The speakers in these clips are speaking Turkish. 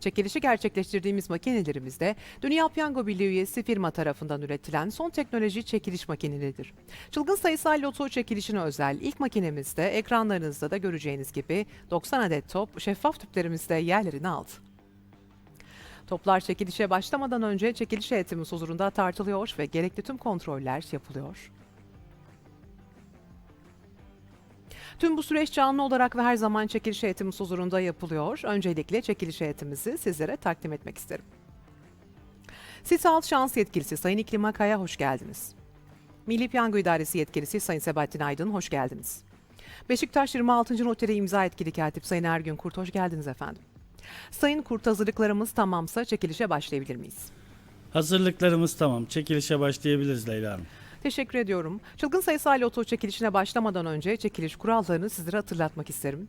Çekilişi gerçekleştirdiğimiz makinelerimizde Dünya Piyango Birliği üyesi firma tarafından üretilen son teknoloji çekiliş makineleridir. Çılgın sayısal loto çekilişine özel ilk makinemizde ekranlarınızda da göreceğiniz gibi 90 adet top şeffaf tüplerimizde yerlerini aldı. Toplar çekilişe başlamadan önce çekiliş heyetimiz huzurunda tartılıyor ve gerekli tüm kontroller yapılıyor. Tüm bu süreç canlı olarak ve her zaman çekiliş heyetimiz huzurunda yapılıyor. Öncelikle çekiliş heyetimizi sizlere takdim etmek isterim. Sisal Şans Yetkilisi Sayın İklim Akay'a hoş geldiniz. Milli Piyango İdaresi Yetkilisi Sayın Sebahattin Aydın hoş geldiniz. Beşiktaş 26. Noteri imza etkili katip Sayın Ergün Kurt hoş geldiniz efendim. Sayın Kurt hazırlıklarımız tamamsa çekilişe başlayabilir miyiz? Hazırlıklarımız tamam. Çekilişe başlayabiliriz Leyla Hanım. Teşekkür ediyorum. Çılgın sayısal loto çekilişine başlamadan önce çekiliş kurallarını sizlere hatırlatmak isterim.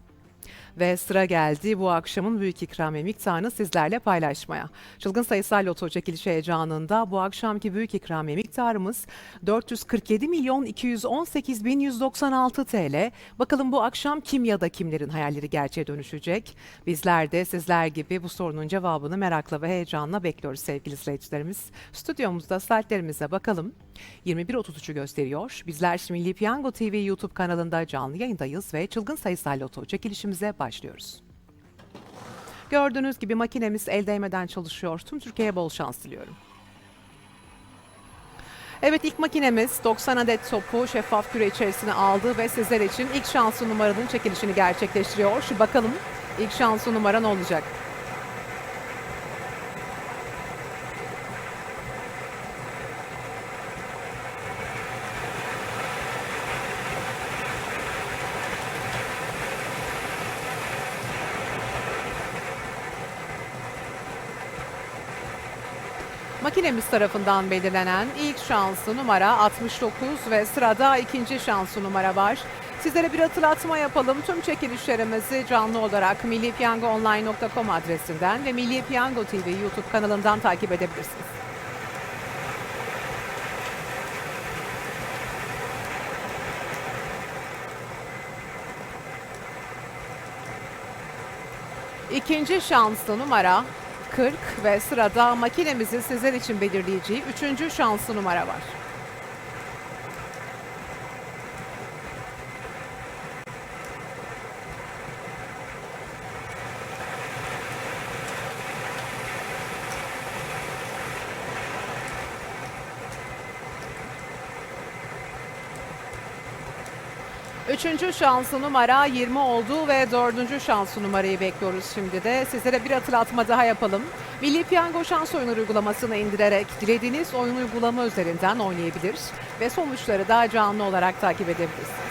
Ve sıra geldi bu akşamın büyük ikramiye miktarını sizlerle paylaşmaya. Çılgın sayısal loto çekilişi heyecanında bu akşamki büyük ikramiye miktarımız 447 milyon 218 bin 196 TL. Bakalım bu akşam kim ya da kimlerin hayalleri gerçeğe dönüşecek? Bizler de sizler gibi bu sorunun cevabını merakla ve heyecanla bekliyoruz sevgili izleyicilerimiz. Stüdyomuzda saatlerimize bakalım. 21.33'ü gösteriyor. Bizler Milli Piyango TV YouTube kanalında canlı yayındayız ve çılgın sayısal loto çekilişimize başlıyoruz. Gördüğünüz gibi makinemiz el değmeden çalışıyor. Tüm Türkiye'ye bol şans diliyorum. Evet ilk makinemiz 90 adet topu şeffaf küre içerisine aldı ve sizler için ilk şanslı numaranın çekilişini gerçekleştiriyor. Şu bakalım ilk şanslı numara ne olacak? Makinemiz tarafından belirlenen ilk şanslı numara 69 ve sırada ikinci şanslı numara var. Sizlere bir hatırlatma yapalım. Tüm çekilişlerimizi canlı olarak millipiyangoonline.com adresinden ve Milli Piyango TV YouTube kanalından takip edebilirsiniz. İkinci şanslı numara 40 ve sırada makinemizin sizler için belirleyeceği üçüncü şanslı numara var. Üçüncü şanslı numara 20 oldu ve dördüncü şanslı numarayı bekliyoruz şimdi de. Sizlere bir hatırlatma daha yapalım. Milli Piyango Şans Oyunları uygulamasını indirerek dilediğiniz oyun uygulama üzerinden oynayabilir ve sonuçları daha canlı olarak takip edebilirsiniz.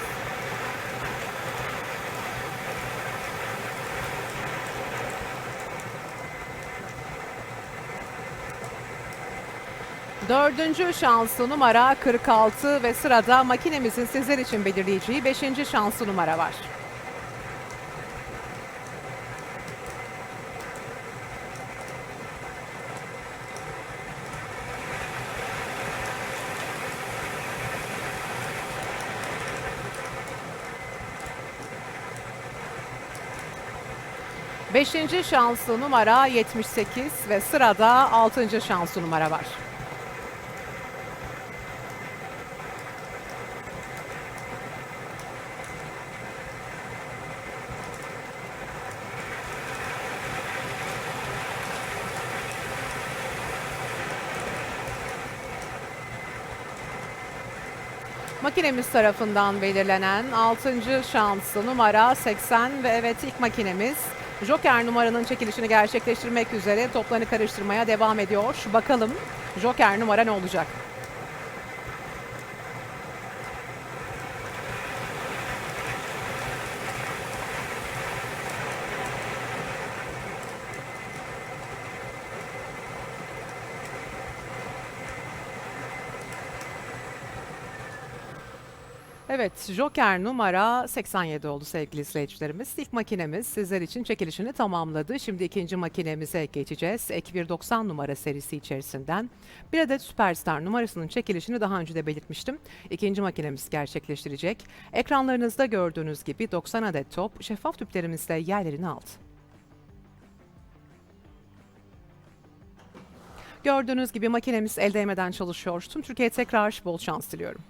Dördüncü şanslı numara 46 ve sırada makinemizin sizler için belirleyeceği beşinci şanslı numara var. Beşinci şanslı numara 78 ve sırada altıncı şanslı numara var. Makinemiz tarafından belirlenen 6. şansı numara 80 ve evet ilk makinemiz Joker numaranın çekilişini gerçekleştirmek üzere toplarını karıştırmaya devam ediyor. Bakalım Joker numara ne olacak? Evet, Joker numara 87 oldu sevgili izleyicilerimiz. İlk makinemiz sizler için çekilişini tamamladı. Şimdi ikinci makinemize geçeceğiz. Ek 190 numara serisi içerisinden bir adet Superstar numarasının çekilişini daha önce de belirtmiştim. İkinci makinemiz gerçekleştirecek. Ekranlarınızda gördüğünüz gibi 90 adet top şeffaf tüplerimizle yerlerini aldı. Gördüğünüz gibi makinemiz el değmeden çalışıyor. Tüm Türkiye'ye tekrar bol şans diliyorum.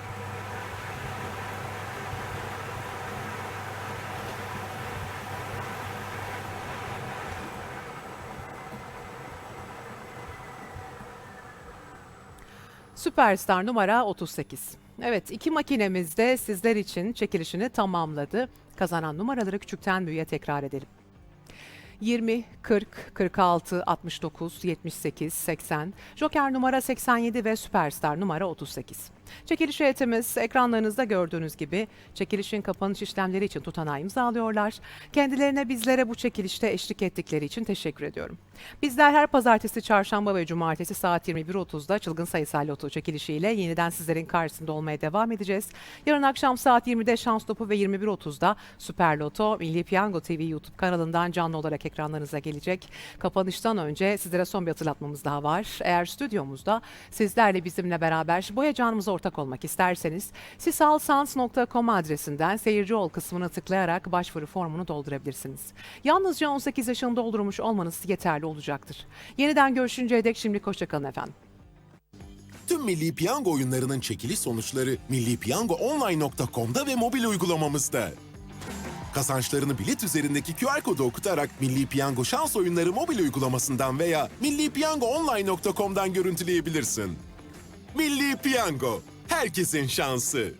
Süperstar numara 38. Evet iki makinemiz de sizler için çekilişini tamamladı. Kazanan numaraları küçükten büyüğe tekrar edelim. 20, 40, 46, 69, 78, 80, Joker numara 87 ve Süperstar numara 38. Çekiliş heyetimiz ekranlarınızda gördüğünüz gibi çekilişin kapanış işlemleri için tutanağı imzalıyorlar. Kendilerine bizlere bu çekilişte eşlik ettikleri için teşekkür ediyorum. Bizler her pazartesi, çarşamba ve cumartesi saat 21.30'da çılgın sayısal loto çekilişiyle yeniden sizlerin karşısında olmaya devam edeceğiz. Yarın akşam saat 20'de Şans Topu ve 21.30'da Süper Loto Milli Piyango TV YouTube kanalından canlı olarak ekranlarınıza gelecek. Kapanıştan önce sizlere son bir hatırlatmamız daha var. Eğer stüdyomuzda sizlerle bizimle beraber bu heyecanımıza ortak olmak isterseniz sisalsans.com adresinden seyirci ol kısmına tıklayarak başvuru formunu doldurabilirsiniz. Yalnızca 18 yaşını doldurmuş olmanız yeterli olacaktır. Yeniden görüşünceye dek şimdilik hoşçakalın efendim. Tüm Milli Piyango oyunlarının çekiliş sonuçları millipiyangoonline.com'da ve mobil uygulamamızda. Kazançlarını bilet üzerindeki QR kodu okutarak Milli Piyango şans oyunları mobil uygulamasından veya millipiyangoonline.com'dan görüntüleyebilirsin. Milli Piyango, herkesin şansı.